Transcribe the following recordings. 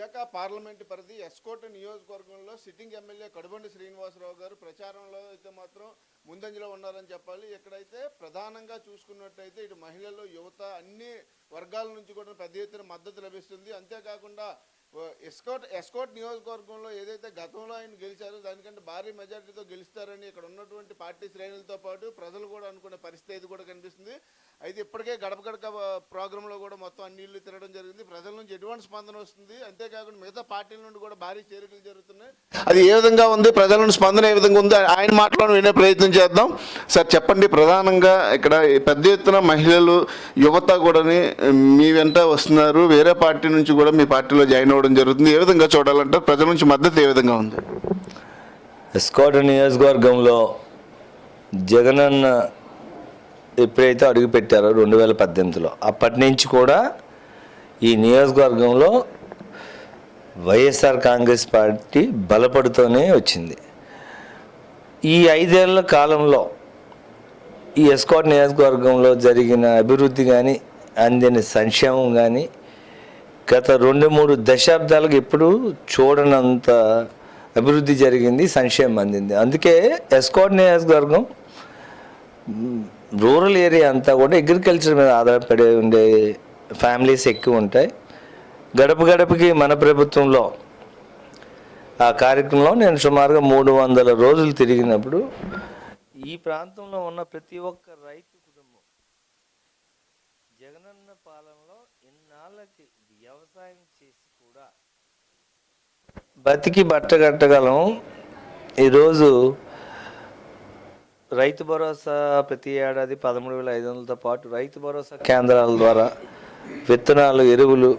Visakha parliament పరిధి ఎస్కోట నియోజకవర్గంలో sitting MLA Kadubandi Srinivasarao గారు ప్రచారంలో అయితే మాత్రం ముందంజలో ఉన్నారని చెప్పాలి. ఇక్కడైతే ప్రధానంగా చూసుకున్నట్టయితే ఇటు మహిళలు యువత అన్ని వర్గాల నుంచి కూడా పెద్ద ఎత్తున మద్దతు లభిస్తుంది. అంతేకాకుండా ఎస్కోట్ ఎస్కోట్ నియోజకవర్గంలో ఏదైతే గతంలో ఆయన గెలిచారో దానికంటే భారీ మెజార్టీతో గెలుస్తారని ఇక్కడ ఉన్నటువంటి పార్టీ శ్రేణులతో పాటు ప్రజలు కూడా అనుకునే పరిస్థితి ఇది కూడా కనిపిస్తుంది. అయితే ఇప్పటికే గడప గడప ప్రోగ్రాంలో కూడా మొత్తం అన్ని ఇళ్ళు తిరగడం జరిగింది. ప్రజల నుంచి ఎటువంటి స్పందన వస్తుంది? అంతేకాకుండా మిగతా పార్టీల నుండి కూడా భారీ చేరికలు జరుగుతున్నాయి. అది ఏ విధంగా ఉంది? ప్రజల నుండి స్పందన ఏ విధంగా ఉంది? ఆయన మాటలను వినే ప్రయత్నం చేద్దాం. సార్ చెప్పండి. ప్రధానంగా ఇక్కడ పెద్ద ఎత్తున మహిళలు యువత కూడా మీ వెంట వస్తున్నారు. వేరే పార్టీ నుంచి కూడా మీ పార్టీలో జాయిన్ అవ్వడం జరుగుతుంది. ఏ విధంగా చూడాలంటే ప్రజల నుంచి మద్దతు ఏ విధంగా ఉంది? ఎస్కోట నియోజకవర్గంలో జగనన్న ఎప్పుడైతే అడుగుపెట్టారో రెండు వేల పద్దెనిమిదిలో అప్పటి నుంచి కూడా ఈ నియోజకవర్గంలో వైఎస్ఆర్ కాంగ్రెస్ పార్టీ బలపడుతూనే వచ్చింది. ఈ ఐదేళ్ళ కాలంలో ఈ ఎస్కోట్ నియోజకవర్గంలో జరిగిన అభివృద్ధి కానీ అందిన సంక్షేమం కానీ గత రెండు మూడు దశాబ్దాలకు ఇప్పుడు చూడనంత అభివృద్ధి జరిగింది సంక్షేమం అందింది. అందుకే ఎస్కోట్ నియోజకవర్గం రూరల్ ఏరియా అంతా కూడా అగ్రికల్చర్ మీద ఆధారపడి ఉండే ఫ్యామిలీస్ ఎక్కువ ఉంటాయి. గడప గడపకి మన ప్రభుత్వంలో ఆ కార్యక్రమంలో నేను సుమారుగా మూడు వందల రోజులు తిరిగినప్పుడు ఈ ప్రాంతంలో ఉన్న ప్రతి ఒక్క రైతు కుటుంబం జగనన్న పాలనలో ఇన్నాళ్ళకి వ్యవసాయం చేసి కూడా బతికి బట్టగట్టగలం. ఈరోజు రైతు భరోసా ప్రతి ఏడాది పదమూడు వేల ఐదు వందలతో పాటు రైతు భరోసా కేంద్రాల ద్వారా విత్తనాలు ఎరువులు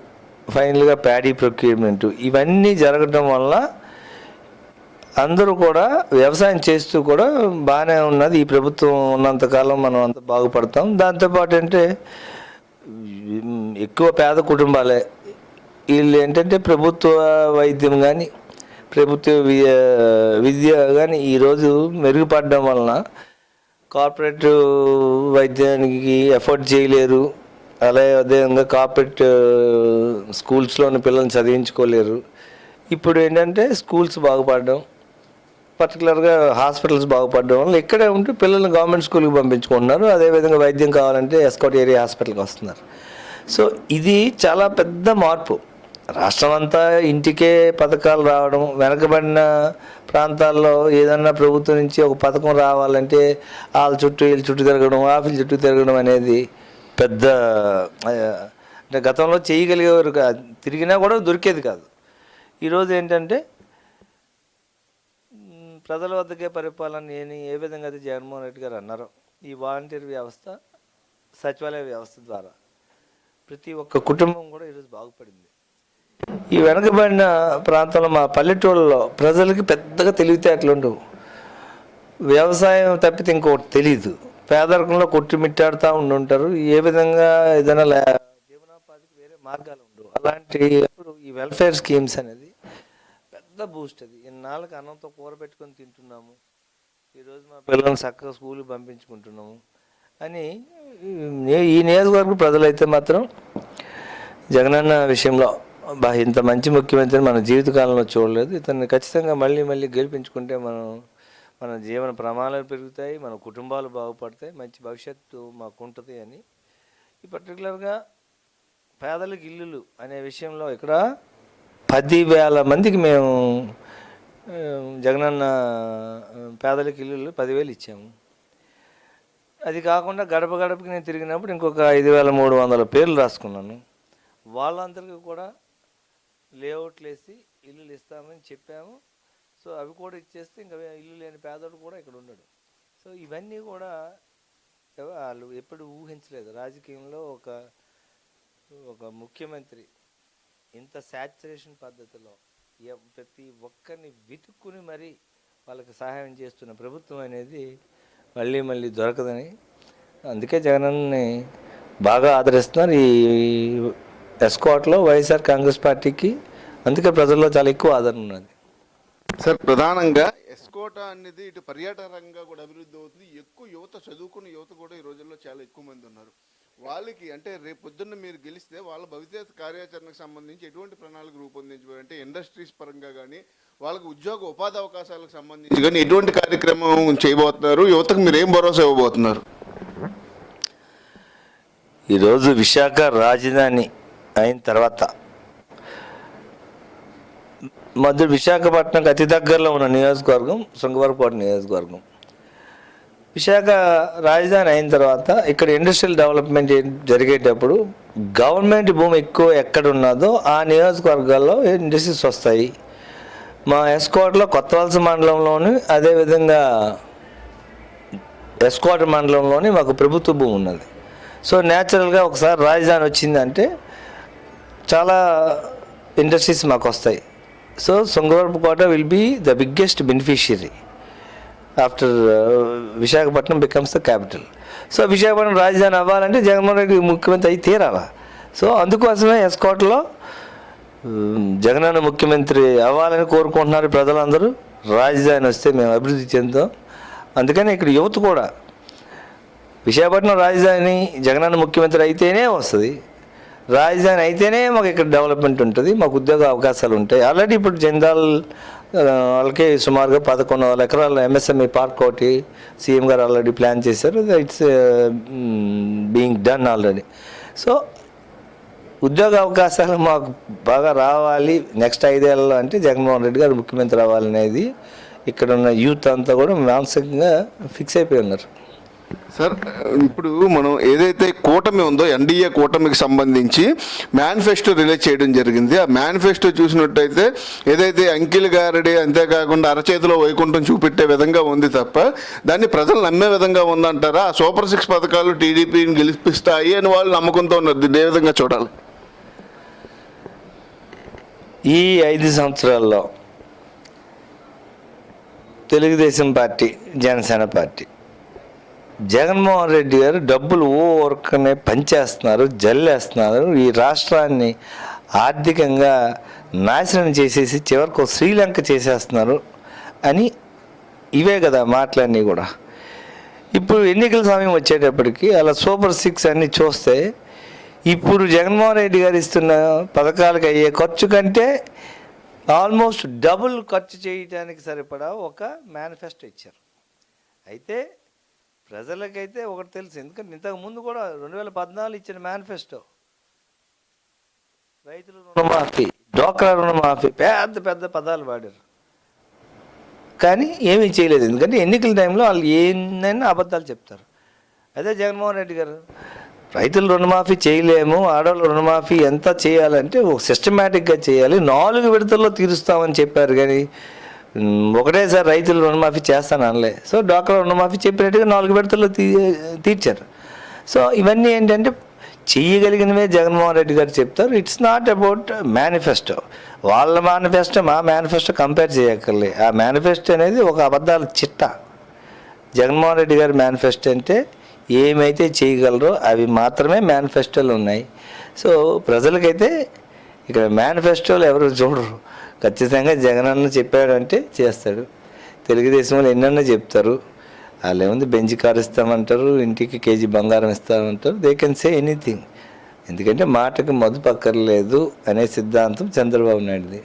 ఫైనల్గా ప్యాడీ ప్రొక్యూర్మెంట్ ఇవన్నీ జరగడం వల్ల అందరూ కూడా వ్యవసాయం చేస్తూ కూడా బాగానే ఉన్నది. ఈ ప్రభుత్వం ఉన్నంతకాలం మనం అంత బాగుపడతాం. దాంతోపాటు అంటే ఎక్కువ పేద కుటుంబాలే. వీళ్ళు ఏంటంటే ప్రభుత్వ వైద్యం కానీ ప్రభుత్వ విద్య కానీ ఈరోజు మెరుగుపడడం వలన కార్పొరేట్ వైద్యానికి ఎఫర్ట్ చేయలేరు. అలాగే అదేవిధంగా కార్పొరేట్ స్కూల్స్లోని పిల్లల్ని చదివించుకోలేరు. ఇప్పుడు ఏంటంటే స్కూల్స్ బాగుపడడం పర్టికులర్గా హాస్పిటల్స్ బాగుపడడం వల్ల ఇక్కడే ఉంటూ పిల్లల్ని గవర్నమెంట్ స్కూల్కి పంపించుకుంటున్నారు. అదేవిధంగా వైద్యం కావాలంటే ఎస్కోట్ ఏరియా హాస్పిటల్కి వస్తున్నారు. సో ఇది చాలా పెద్ద మార్పు. రాష్ట్రం అంతా ఇంటికే పథకాలు రావడం వెనకబడిన ప్రాంతాల్లో ఏదన్నా ప్రభుత్వం నుంచి ఒక పథకం రావాలంటే వాళ్ళ చుట్టూ వీళ్ళ చుట్టూ తిరగడం ఆఫీల చుట్టూ తిరగడం అనేది పెద్ద అంటే గతంలో చేయగలిగేవారు కాదు తిరిగినా కూడా దొరికేది కాదు. ఈరోజు ఏంటంటే ప్రజల వద్దకే పరిపాలన ఏని ఏ విధంగా అయితే జగన్మోహన్ రెడ్డి గారు అన్నారో ఈ వాలంటీర్ వ్యవస్థ సచివాలయ వ్యవస్థ ద్వారా ప్రతి ఒక్క కుటుంబం కూడా ఈరోజు బాగుపడింది. ఈ వెనకబడిన ప్రాంతంలో మా పల్లెటూళ్ళలో ప్రజలకి పెద్దగా తెలివితేటలు ఉండవు. వ్యవసాయం తప్పితే ఇంకోటి తెలియదు పేదరికంలో కొట్టుమిట్టాడుతూ ఉండుంటారు. ఏ విధంగా ఏదైనా జీవనోపాధికి వేరే మార్గాలు ఉండవు. అలాంటి ఈ వెల్ఫేర్ స్కీమ్స్ అనేది పెద్ద బూస్ట్ అది. ఇన్నాళ్ళకి అన్నంతో కూర పెట్టుకొని తింటున్నాము? ఈరోజు మా పిల్లల్ని చక్కగా స్కూల్కి పంపించుకుంటున్నాము. అని ఈ- ఈ నియోజకవర్గ ప్రజలైతే మాత్రం జగనన్న విషయంలో బా ఇంత మంచి ముఖ్యమంత్రిని మన జీవితకాలంలో చూడలేదు. ఇతన్ని ఖచ్చితంగా మళ్ళీ మళ్ళీ గెలిపించుకుంటే మనం మన జీవన ప్రమాణాలు పెరుగుతాయి మన కుటుంబాలు బాగుపడతాయి మంచి భవిష్యత్తు మాకు ఉంటుంది అని. ఈ పర్టికులర్గా పేదలకు ఇల్లులు అనే విషయంలో ఇక్కడ పదివేల మందికి మేము జగనన్న పేదలకి ఇల్లు ఇల్లులు పదివేలు ఇచ్చాము. అది కాకుండా గడప గడపకి నేను తిరిగినప్పుడు ఇంకొక ఐదు వేల మూడు వందల పేర్లు రాసుకున్నాను. వాళ్ళందరికీ కూడా లేఅవుట్లు వేసి ఇల్లులు ఇస్తామని చెప్పాము. సో అవి కూడా ఇచ్చేస్తే ఇంకా ఇల్లు లేని పేదోడు కూడా ఇక్కడ ఉండడు సో ఇవన్నీ కూడా వాళ్ళు ఎప్పుడు ఊహించలేదు. రాజకీయంలో ఒక ఒక ముఖ్యమంత్రి ఇంత శాచురేషన్ పద్ధతిలో ప్రతి ఒక్కరిని వెతుక్కుని మరీ వాళ్ళకి సహాయం చేస్తున్న ప్రభుత్వం అనేది మళ్ళీ మళ్ళీ దొరకదని. అందుకే జగనన్నని బాగా ఆదరిస్తున్నారు. ఈ ఎస్కోట్లో వైఎస్ఆర్ కాంగ్రెస్ పార్టీకి అందుకే ప్రజల్లో చాలా ఎక్కువ ఆదరణ ఉన్నది. సార్ ప్రధానంగా ఎస్కోట అనేది ఇటు పర్యాటక రంగంగా కూడా అభివృద్ధి అవుతుంది. ఎక్కువ యువత చదువుకున్న యువత కూడా ఈ రోజుల్లో చాలా ఎక్కువ మంది ఉన్నారు. వాళ్ళకి అంటే రేపు పొద్దున్న మీరు గెలిస్తే వాళ్ళ భవిష్యత్ కార్యాచరణకు సంబంధించి ఎటువంటి ప్రణాళిక రూపొందించబడి ఇండస్ట్రీస్ పరంగా కానీ వాళ్ళకి ఉద్యోగ ఉపాధి అవకాశాలకు సంబంధించి కానీ ఎటువంటి కార్యక్రమం చేయబోతున్నారు? యువతకు మీరు ఏం భరోసా ఇవ్వబోతున్నారు? ఈరోజు విశాఖ రాజధాని అయిన తర్వాత మధ్య విశాఖపట్నంకి అతి దగ్గరలో ఉన్న నియోజకవర్గం శృంగవరకోట నియోజకవర్గం. విశాఖ రాజధాని అయిన తర్వాత ఇక్కడ ఇండస్ట్రియల్ డెవలప్మెంట్ జరిగేటప్పుడు గవర్నమెంట్ భూమి ఎక్కువ ఎక్కడ ఉన్నదో ఆ నియోజకవర్గాల్లో ఇండస్ట్రీస్ వస్తాయి. మా ఎస్కోట్లో కొత్తవలస మండలంలోని అదేవిధంగా ఎస్కోట మండలంలోని మాకు ప్రభుత్వ భూమి ఉన్నది. సో న్యాచురల్గా ఒకసారి రాజధాని వచ్చిందంటే చాలా ఇండస్ట్రీస్ మాకు వస్తాయి. So Kota will be the biggest beneficiary. After Visakhapatnam becomes the capital so Visakhapatnam రాజధాని అవ్వాలంటే జగన్మోహన్ రెడ్డి ముఖ్యమంత్రి అయి తీరాలా. సో అందుకోసమే ఎస్కోట్లో జగనన్న um, ముఖ్యమంత్రి అవ్వాలని కోరుకుంటున్నారు ప్రజలందరూ. రాజధాని వస్తే మేము అభివృద్ధి చెందుతాం. అందుకని ఇక్కడ యువత కూడా విశాఖపట్నం రాజధాని జగనన్న ముఖ్యమంత్రి అయితేనే వస్తుంది. రాజధాని అయితేనే మాకు ఇక్కడ డెవలప్మెంట్ ఉంటుంది. మాకు ఉద్యోగ అవకాశాలు ఉంటాయి. ఆల్రెడీ ఇప్పుడు జందాల్ వాళ్ళకి సుమారుగా పదకొండు వందల ఎకరాల ఎంఎస్ఎంఈ పార్క్ ఒకటి సీఎం గారు ఆల్రెడీ ప్లాన్ చేశారు. It's being done already so ఉద్యోగ అవకాశాలు మాకు బాగా రావాలి. నెక్స్ట్ ఐదేళ్ళలో అంటే జగన్మోహన్ రెడ్డి గారు ముఖ్యమంత్రి రావాలనేది ఇక్కడ ఉన్న యూత్ అంతా కూడా మానసికంగా ఫిక్స్ అయిపోయి ఉన్నారు. సార్ ఇప్పుడు మనం ఏదైతే కూటమి ఉందో ఎన్డీఏ కూటమికి సంబంధించి మేనిఫెస్టో రిలీజ్ చేయడం జరిగింది. ఆ మేనిఫెస్టో చూసినట్టయితే ఏదైతే అంకిల్ గారిడి అంతేకాకుండా అరచేతిలో వైకుంఠం చూపెట్టే విధంగా ఉంది తప్ప దాన్ని ప్రజలు నమ్మే విధంగా ఉందంటారా? ఆ సూపర్ సిక్స్ పథకాలు టీడీపీని గెలిపిస్తాయి అని వాళ్ళు నమ్మకంతో ఉన్నారు. దీన్ని ఏ విధంగా చూడాలి? ఈ ఐదు సంవత్సరాల్లో తెలుగుదేశం పార్టీ జనసేన పార్టీ జగన్మోహన్ రెడ్డి గారు డబ్బులు ఓ ఊరకనే పంచేస్తున్నారు జల్లేస్తున్నారు. ఈ రాష్ట్రాన్ని ఆర్థికంగా నాశనం చేసేసి చివరికి శ్రీలంక చేసేస్తున్నారు అని ఇవే కదా మాటలన్నీ కూడా. ఇప్పుడు ఎన్నికల సమయం వచ్చేటప్పటికి అలా సూపర్ సిక్స్ అన్ని చూస్తే ఇప్పుడు జగన్మోహన్ రెడ్డి గారు ఇస్తున్న పథకాలకు అయ్యే ఖర్చు కంటే ఆల్మోస్ట్ డబుల్ ఖర్చు చేయడానికి సరిపడా ఒక మేనిఫెస్టో ఇచ్చారు. అయితే ప్రజలకైతే ఒకటి తెలుసు. ఎందుకంటే ఇంతకు ముందు కూడా రెండు వేల పద్నాలుగు ఇచ్చిన మేనిఫెస్టో. రైతుల రుణమాఫీ డోక్రా రుణమాఫీ పెద్ద పెద్ద పదాలు వాడారు. కానీ ఏమీ చేయలేదు. ఎందుకంటే ఎన్నికల టైంలో వాళ్ళు ఏందైనా అబద్ధాలు చెప్తారు. అదే జగన్మోహన్ రెడ్డి గారు రైతులు రుణమాఫీ చేయలేము ఆడవాళ్ళ రుణమాఫీ ఎంత చేయాలంటే ఒక సిస్టమేటిక్గా చేయాలి. నాలుగు విడతల్లో తీరుస్తామని చెప్పారు కానీ ఒకటేసారి రైతులు రుణమాఫీ చేస్తాను అనలే. సో డాక్టర్ రుణమాఫీ చెప్పినట్టుగా నాలుగు విడతల్లో తీ తీర్చారు. సో ఇవన్నీ ఏంటంటే చెయ్యగలిగినవే జగన్మోహన్ రెడ్డి గారు చెప్తారు. ఇట్స్ నాట్ అబౌట్ మేనిఫెస్టో వాళ్ళ మేనిఫెస్టో మా మేనిఫెస్టో కంపేర్ చేయక్కర్లే. ఆ మేనిఫెస్టో అనేది ఒక అబద్ధాల చిట్ట. జగన్మోహన్ రెడ్డి గారి మేనిఫెస్టో అంటే ఏమైతే చేయగలరో అవి మాత్రమే మేనిఫెస్టోలు ఉన్నాయి. సో ప్రజలకైతే ఇక్కడ మేనిఫెస్టోలు ఎవరు చూడరు. ఖచ్చితంగా జగనన్న చెప్పాడంటే చేస్తాడు. తెలుగుదేశం వాళ్ళు ఎన్నన్నా చెప్తారు. వాళ్ళు ఏముంది బెంచ్ కార్ ఇస్తామంటారు ఇంటికి కేజీ బంగారం ఇస్తామంటారు. దే కెన్ సే ఎనీథింగ్ ఎందుకంటే మాటకు మదుపు పక్కర్లేదు అనే సిద్ధాంతం చంద్రబాబు నాయుడుది.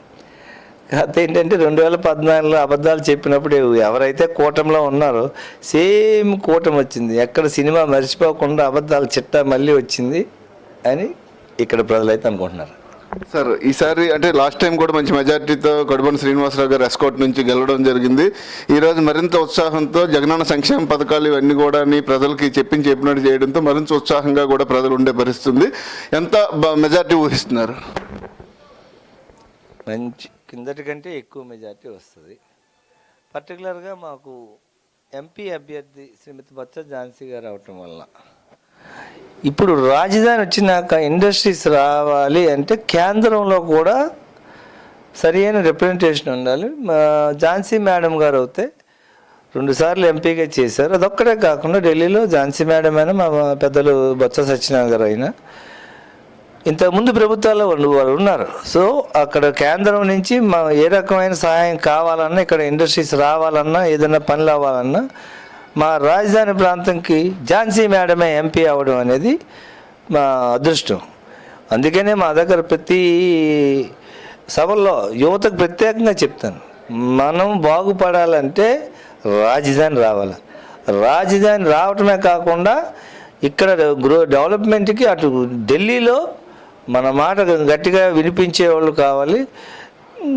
కాకపోతే ఏంటంటే రెండు వేల పద్నాలుగులో అబద్ధాలు చెప్పినప్పుడు ఎవరైతే కూటమిలో ఉన్నారో సేమ్ కూటమి వచ్చింది. ఎక్కడ సినిమా మర్చిపోకుండా అబద్ధాలు చిట్టా మళ్ళీ వచ్చింది అని ఇక్కడ ప్రజలైతే అనుకుంటున్నారు. సార్ ఈసారి అంటే లాస్ట్ టైం కూడా మంచి మెజార్టీతో కడుబడి శ్రీనివాసరావు గారు ఎస్కోట్ నుంచి గెలవడం జరిగింది. ఈరోజు మరింత ఉత్సాహంతో జగనన్న సంక్షేమ పథకాలు ఇవన్నీ కూడా ప్రజలకి చెప్పించి చెప్పినట్టు చేయడంతో మరింత ఉత్సాహంగా కూడా ప్రజలు ఉండే పరిస్థితుంది. ఎంత మెజార్టీ ఊహిస్తున్నారు? మంచి కిందటి కంటే ఎక్కువ మెజార్టీ వస్తుంది. పర్టికులర్గా మాకు ఎంపీ అభ్యర్థి శ్రీమతి బొత్స ఝాన్సీ గారు అవటం వల్ల ఇప్పుడు రాజధాని వచ్చినాక ఇండస్ట్రీస్ రావాలి అంటే కేంద్రంలో కూడా సరి అయిన రిప్రజెంటేషన్ ఉండాలి. ఝాన్సీ మేడం గారు అయితే రెండుసార్లు ఎంపీగా చేశారు. అదొక్కడే కాకుండా ఢిల్లీలో ఝాన్సీ మేడం అయినా మా పెద్దలు బొత్స సత్యనారాయణ గారు అయినా ఇంతకుముందు ప్రభుత్వాల్లో వాళ్ళు వాళ్ళు ఉన్నారు. సో అక్కడ కేంద్రం నుంచి మా ఏ రకమైన సహాయం కావాలన్నా ఇక్కడ ఇండస్ట్రీస్ రావాలన్నా ఏదైనా పనులు అవ్వాలన్నా మా రాజధాని ప్రాంతంకి ఝాన్సీ మేడమే ఎంపీ అవడం అనేది మా అదృష్టం. అందుకనే మా దగ్గర ప్రతి సభల్లో యువతకు ప్రత్యేకంగా చెప్తాను. మనం బాగుపడాలంటే రాజధాని రావాలి. రాజధాని రావటమే కాకుండా ఇక్కడ గ్రో డెవలప్మెంట్కి అటు ఢిల్లీలో మన మాట గట్టిగా వినిపించే వాళ్ళు కావాలి.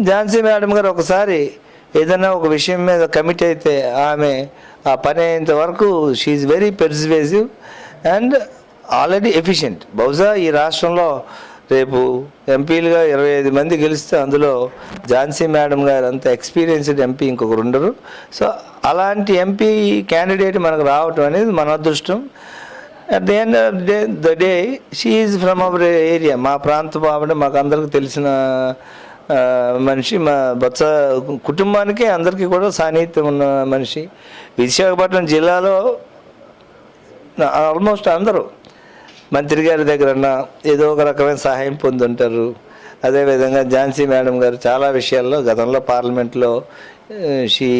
ఝాన్సీ మేడం గారు ఒకసారి ఏదైనా ఒక విషయం మీద కమిట్ అయితే ఆమె ఆ పని అయ్యేంత వరకు she's very persuasive and already efficient బహుశా ఈ రాష్ట్రంలో రేపు ఎంపీలుగా ఇరవై ఐదు మంది గెలిస్తే అందులో ఝాన్సీ మేడం గారు అంత ఎక్స్పీరియన్స్డ్ ఎంపీ ఇంకొకరు ఉండరు. సో అలాంటి ఎంపీ క్యాండిడేట్ మనకు రావటం అనేది మన అదృష్టం. At the end of day the day she's from our area మా ప్రాంతం ఆవిడ మాకు అందరికి తెలిసిన మనిషి మా బొత్స కుటుంబానికి అందరికీ కూడా సాన్నిహిత్యం ఉన్న మనిషి. విశాఖపట్నం జిల్లాలో ఆల్మోస్ట్ అందరూ మంత్రి గారి దగ్గర ఏదో ఒక రకమైన సహాయం పొందుంటారు. అదేవిధంగా ఝాన్సీ మేడం గారు చాలా విషయాల్లో గతంలో పార్లమెంట్లో she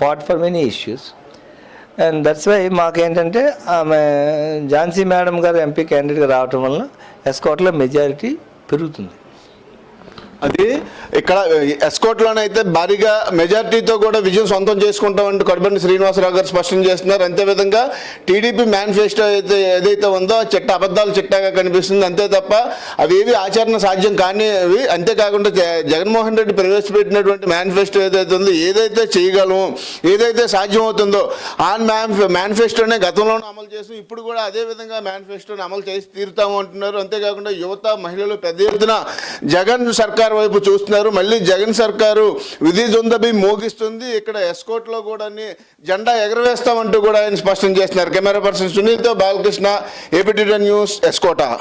fought for many issues. And that's why మాకేంటంటే ఆమె ఝాన్సీ మేడం గారు ఎంపీ క్యాండిడేట్గా రావటం వల్ల ఎస్కోట్లో మెజారిటీ పెరుగుతుంది. అది ఇక్కడ ఎస్కోట్లోనైతే భారీగా మెజార్టీతో కూడా విజయం సొంతం చేసుకుంటామంటూ కడబండి శ్రీనివాసరావు గారు స్పష్టం చేస్తున్నారు. అంతేవిధంగా టీడీపీ మేనిఫెస్టో అయితే ఏదైతే ఉందో చెట్ట చిట్ట అబద్ధాలు చిట్టాగా కనిపిస్తుంది. అంతే తప్ప అవి ఏవి ఆచరణ సాధ్యం కానివి అంతేకాకుండా జ- జగన్మోహన్ రెడ్డి ప్రవేశపెట్టినటువంటి మేనిఫెస్టో ఏదైతే ఉందో ఏదైతే చేయగలము ఏదైతే సాధ్యం అవుతుందో ఆ మేనిఫెస్టోనే గతంలోనూ అమలు చేసి ఇప్పుడు కూడా అదే విధంగా మేనిఫెస్టోని అమలు చేసి తీరుతాము అంటున్నారు. అంతేకాకుండా యువత మహిళలు పెద్ద ఎత్తున జగన్ సర్కార్ వైపు చూస్తున్నారు. మళ్ళీ జగన్ సర్కారు విధి జుందబి మోగిస్తుంది. ఇక్కడ ఎస్కోట్లో కూడా జెండా ఎగరవేస్తామంటూ కూడా ఆయన స్పష్టం చేస్తున్నారు. కెమెరా పర్సన్ సునీల్తో బాలకృష్ణ ఏపీ న్యూస్ ఎస్కోటా.